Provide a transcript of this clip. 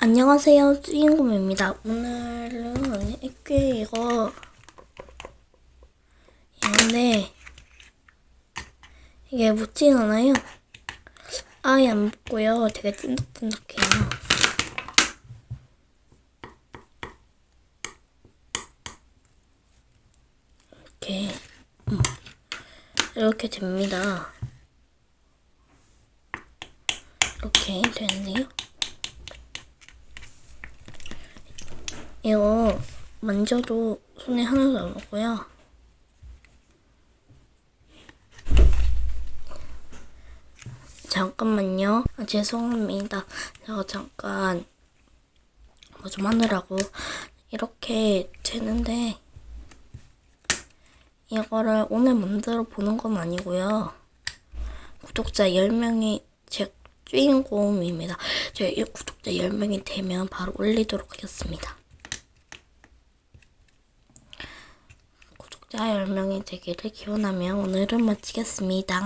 안녕하세요, 주인공입니다. 오늘은 이게 이거 이건데 이게 묻진 않아요. 아예 안 묻고요. 되게 찐득찐득해요. 이렇게 음, 이렇게 됩니다. 이렇게 되는데요. 이거 만져도 손에 하나도 안 오고요. 잠깐만요. 아, 죄송합니다. 제가 잠깐 뭐 좀 하느라고 이렇게 되는데 이거를 오늘 만들어 보는 건 아니고요. 구독자 10명이 제 주인공입니다. 이 구독자 10명이 되면 바로 올리도록 하겠습니다. 구독자 10명이 되기를 기원하며 오늘은 마치겠습니다.